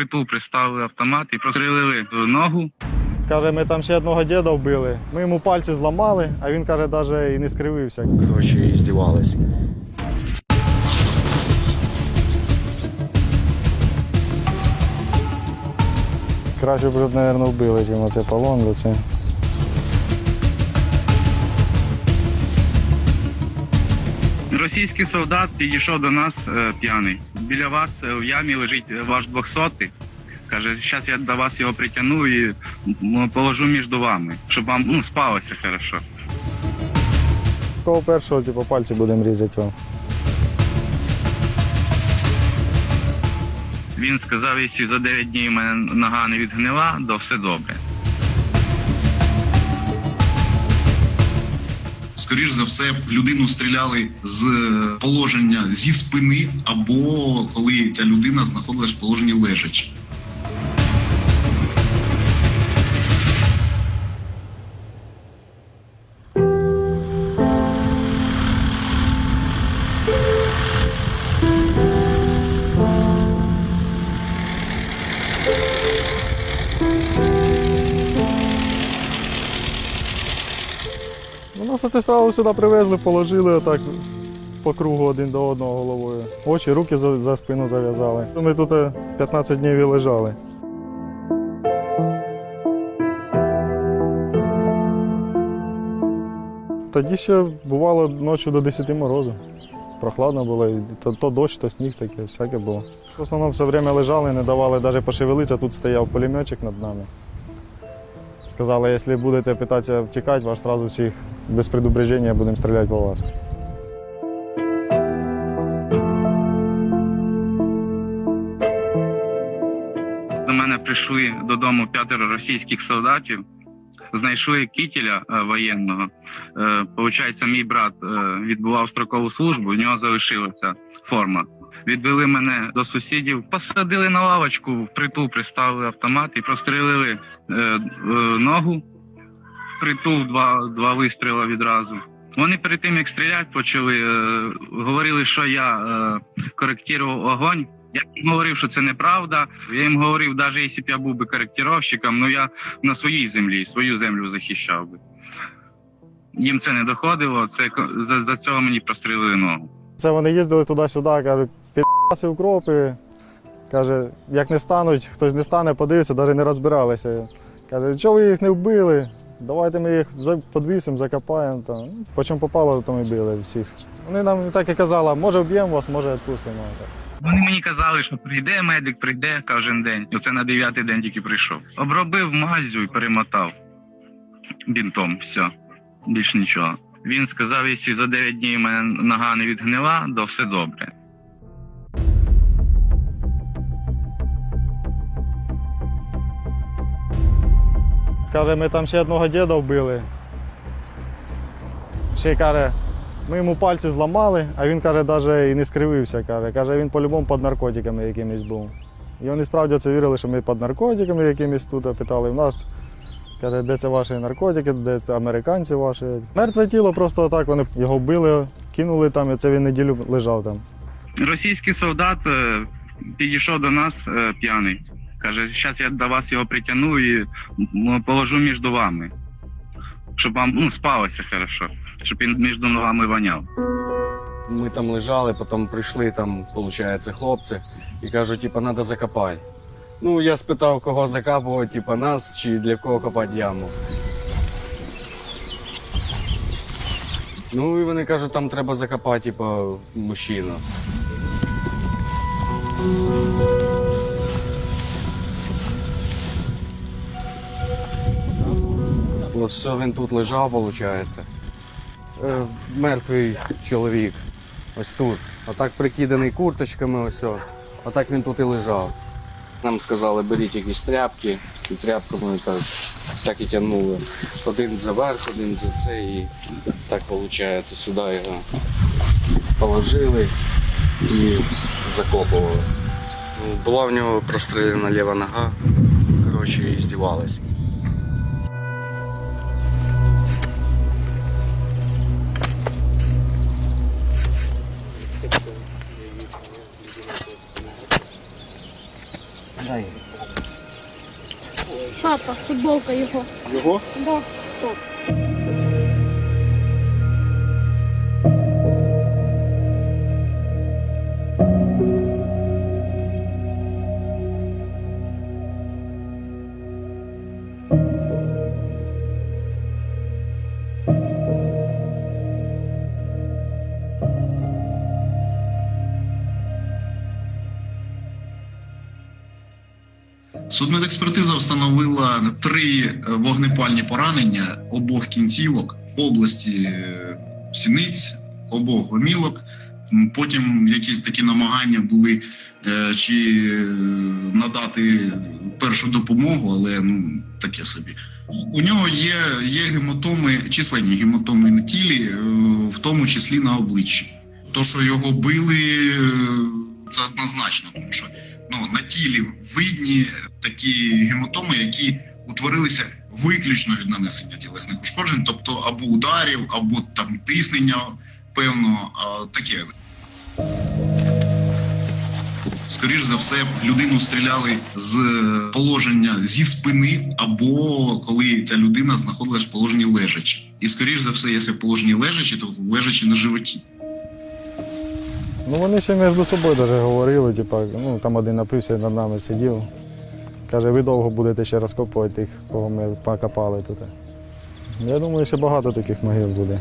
впритул приставили автомат і прострілили ногу. Каже, ми там ще одного діда вбили. Ми йому пальці зламали, а він каже, навіть і не скривився. Коротше, і здівались. Краще б, мабуть, вбили, чим оце полон за Російський солдат підійшов до нас е, п'яний. Біля вас е, в ямі лежить ваш двохсотий. Каже, зараз я до вас його притягну і м, положу між вами, щоб вам ну, спалося хорошо. Кого першого, типу, пальці будемо різати вам. Він сказав, якщо за 9 днів мене нога не відгнила, то все добре. Скоріш за все, людину стріляли з положення зі спини, або коли ця людина знаходилась в положенні лежачи. Ну, оце сразу сюди привезли, положили отак по кругу один до одного головою. Очі, руки за, за спину зав'язали. Ми тут е, 15 днів і лежали. Тоді ще бувало ночі до 10 морозу. Прохладно було, то, то дощ, то сніг таке, всяке було. В основному все время лежали, не давали навіть пошевелитися. Тут стояв пулеметчик над нами. Сказали, якщо будете питатися втікати, вас одразу всіх без предупреждення будемо стріляти по вас. До мене прийшли додому п'ятеро російських солдатів. Знайшли кітеля е, воєнного. Е, Получається, мій брат е, відбував строкову службу, у нього залишилася форма. Відвели мене до сусідів, посадили на лавочку, впритул приставили автомат і прострілили ногу. Впритул два, два вистріли відразу. Вони перед тим як стріляти почали, е, говорили, що я е, коректував огонь. Я їм говорив, що це неправда. Я їм говорив, навіть якщо б я був би коректировщиком, ну я на своїй землі, свою землю захищав би. Їм це не доходило. Це за, за цього мені прострілили ногу. Це вони їздили туди-сюди, кажуть, підпаси укропи. Каже, як не стануть, хтось не стане, подивиться, навіть не розбиралися. Каже, чого ви їх не вбили? Давайте ми їх подвісимо, закопаємо. Там. По чому попало, то ми били всіх. Вони нам так і казали, може вб'ємо вас, може відпустимо. Вони мені казали, що прийде медик, прийде кожен день. Оце на дев'ятий день тільки прийшов. Обробив мазю і перемотав бінтом. Все, більш нічого. Він сказав, якщо за 9 днів мене нога не відгнила, то все добре. Каже, ми там ще одного діда вбили. Ще каже, ми йому пальці зламали, а він каже, навіть і не скривився. Каже, каже, він по-любому під наркотиками якимись був. І вони справді це вірили, що ми під наркотиками якимись тут питали в нас. Каже, де це ваші наркотики, де це американці ваші. Мертве тіло просто отак, вони його вбили, кинули там, і це він неділю лежав там. Російський солдат е, підійшов до нас е, п'яний. Каже, зараз я до вас його притягну і положу між вами. Щоб вам ну, спалося хорошо, щоб він між вами воняв. Ми там лежали, потім прийшли там, виходить, хлопці і кажуть, типа, треба закопати. Ну, я спитав, кого закапувати, типа нас чи для кого копати яму. Ну і вони кажуть, там треба закопати, типа, мужчину. Все він тут лежав, виходить. Е, мертвий чоловік. Ось тут. Отак прикиданий курточками, ось. Отак він тут і лежав. Нам сказали, беріть якісь тряпки, і тряпками так, так і тягнули. Один за верх, один за це, і так виходить, сюди його положили і закопували. Ну, Була в нього простріляна ліва нога, коротше, і здівались. Шапка, футболка його. Його? Да. Судмедекспертиза встановила три е, вогнепальні поранення обох кінцівок в області е, сіниць, обох гомілок. Потім якісь такі намагання були е, чи надати першу допомогу, але ну таке собі. У нього є, є гематоми, численні гематоми на тілі, в тому числі на обличчі. То, що його били, це однозначно, тому що ну, на тілі видні такі гематоми, які утворилися виключно від нанесення тілесних ушкоджень, тобто або ударів, або там тиснення, певно, таке. Скоріш за все, людину стріляли з положення зі спини, або коли ця людина знаходилась в положенні лежачи. І скоріш за все, якщо в положенні лежачи, то лежачи на животі. Ну вони ще між собою даже говорили, типа, ну там один напився над нами сидів. Каже, ви довго будете ще розкопувати тих, кого ми покопали тут. Я думаю, ще багато таких могил буде.